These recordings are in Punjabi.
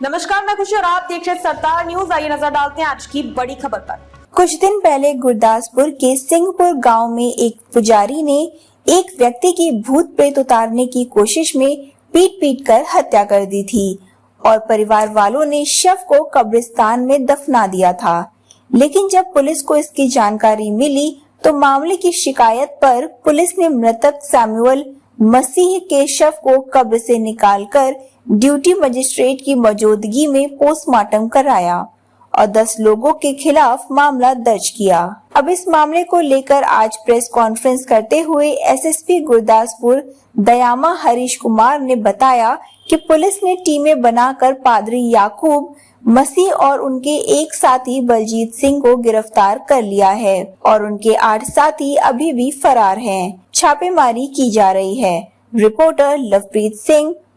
नमस्कार, मैं खुशी और आप देख रहे सरदार न्यूज़। आइए नज़र डालते हैं आज की बड़ी खबर पर। कुछ दिन पहले गुरदासपुर के सिंहपुर गाँव में एक पुजारी ने एक व्यक्ति की भूत प्रेत उतारने की कोशिश में पीट पीट कर हत्या कर दी थी और परिवार वालों ने शव को कब्रिस्तान में दफना दिया था। लेकिन जब पुलिस को इसकी जानकारी मिली तो मामले की शिकायत पर पुलिस ने मृतक सैमुअल मसीह के शव को कब्र से निकालकर ड्यूटी मजिस्ट्रेट की मौजूदगी में पोस्टमार्टम कराया और 10 लोगों के खिलाफ मामला दर्ज किया अब इस मामले को लेकर आज प्रेस कॉन्फ्रेंस करते हुए एसएसपी गुरदासपुर दयामा हरीश कुमार ने बताया कि पुलिस ने टीमें बनाकर पादरी याकूब मसीह और उनके एक साथी बलजीत सिंह को गिरफ़्तार कर लिया है और उनके आठ साथी अभी भी फरार हैं। छापेमारी की जा रही है रिपोर्टर लवप्रीत सिंह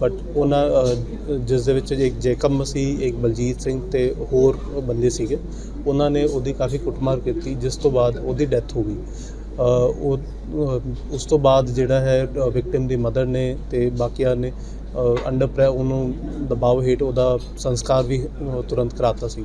ਬਟ ਉਹਨਾਂ ਜਿਸ ਦੇ ਵਿੱਚ ਇੱਕ ਜੇਕਬ ਮਸੀਹ, ਇੱਕ ਬਲਜੀਤ ਸਿੰਘ ਤੇ ਹੋਰ ਬੰਦੇ ਸੀਗੇ, ਉਹਨਾਂ ਨੇ ਉਹਦੀ ਕਾਫੀ ਕੁੱਟਮਾਰ ਕੀਤੀ, ਜਿਸ ਤੋਂ ਬਾਅਦ ਉਹਦੀ ਡੈਥ ਹੋ ਗਈ। ਉਹ ਉਸ ਤੋਂ ਬਾਅਦ ਜਿਹੜਾ ਹੈ ਵਿਕਟਿਮ ਦੀ ਮਦਰ ਨੇ ਤੇ ਬਾਕੀਆਂ ਨੇ ਅੰਡਰ ਪ੍ਰੈ ਉਹਨੂੰ ਦਬਾਅ ਹੇਠ ਉਹਦਾ ਸੰਸਕਾਰ ਵੀ ਤੁਰੰਤ ਕਰਾਤਾ ਸੀ।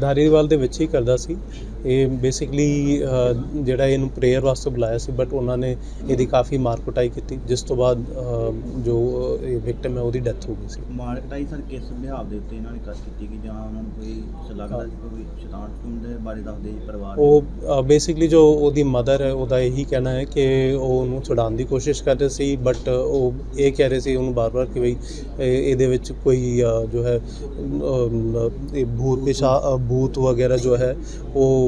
ਧਾਰੀਵਾਲ ਦੇ ਵਿੱਚ ਹੀ ਕਰਦਾ ਸੀ। ਇਹ ਬੇਸਿਕਲੀ ਜਿਹੜਾ ਇਹਨੂੰ ਪ੍ਰੇਅਰ ਵਾਸਤੇ ਬੁਲਾਇਆ ਸੀ ਬਟ ਉਹਨਾਂ ਨੇ ਇਹਦੀ ਕਾਫੀ ਮਾਰ ਕੁਟਾਈ ਕੀਤੀ ਜਿਸ ਤੋਂ ਬਾਅਦ ਜੋ ਇਹ ਵਿਕਟਮ ਹੈ ਉਹਦੀ ਡੈਥ ਹੋ ਗਈ ਸੀ ਮਾਰਕਟਾਈ ਸਰ ਕਿਸ ਵਿਹਾਰ ਦੇ ਉੱਤੇ ਇਹਨਾਂ ਨੇ ਕਸ ਕੀਤੀ ਕਿ ਜਾਂ ਉਹਨਾਂ ਨੂੰ ਕੋਈ ਲੱਗਦਾ ਸੀ ਕੋਈ ਸ਼ੈਤਾਨ ਸ਼ਤੂਨ ਦੇ ਬਾਰੇ ਦੱਸਦੇ ਜੀ ਪਰਿਵਾਰ? ਉਹ ਬੇਸਿਕਲੀ ਜੋ ਉਹਦੀ ਮਦਰ ਹੈ ਉਹਦਾ ਇਹੀ ਕਹਿਣਾ ਹੈ ਕਿ ਉਹ ਉਹਨੂੰ ਛੁਡਾਉਣ ਦੀ ਕੋਸ਼ਿਸ਼ ਕਰ ਰਹੇ ਸੀ ਬਟ ਉਹ ਇਹ ਕਹਿ ਰਹੇ ਸੀ ਉਹਨੂੰ ਬਾਰ-ਬਾਰ ਕਿ ਇਹ- ਇਹਦੇ ਵਿੱਚ ਕੋਈ ਜੋ ਹੈ ਇਹ ਭੂਤ ਪਿਸ਼ਾ ਭੂਤ ਵਗੈਰਾ ਜੋ ਹੈ ਉਹ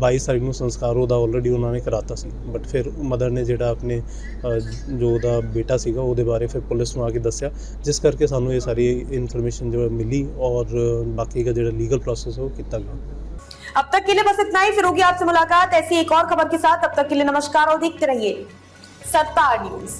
22 ਤਾਰੀਖ ਨੂੰ ਸੰਸਕਾਰ ਉਹਦਾ ਆਲਰੇਡੀ ਉਹਨਾਂ ਨੇ ਕਰਾਤਾ ਸੀ ਬਟ ਫਿਰ ਮਦਰ ਨੇ ਜਿਹੜਾ ਆਪਣੇ ਅ, ਜੋ ਉਹਦਾ ਬੇਟਾ ਸੀਗਾ ਉਹਦੇ ਬਾਰੇ ਫਿਰ ਪੁਲਿਸ ਨੂੰ ਆ ਕੇ ਦੱਸਿਆ ਜਿਸ ਕਰਕੇ ਸਾਨੂੰ ਇਹ ਸਾਰੀ ਇਨਫੋਰਮੇਸ਼ਨ ਜੋ ਹੈ ਮਿਲੀ ਔਰ ਬਾਕੀ ਦਾ ਜਿਹੜਾ ਲੀਗਲ ਪ੍ਰੋਸੈਸ ਹੈ ਉਹ ਕੀਤਾ ਗਿਆ अब तक के लिए बस इतना ही फिर होगी आपसे मुलाकात ऐसी एक और खबर के साथ तब तक के लिए नमस्कार और देखते रहिए सरदार न्यूज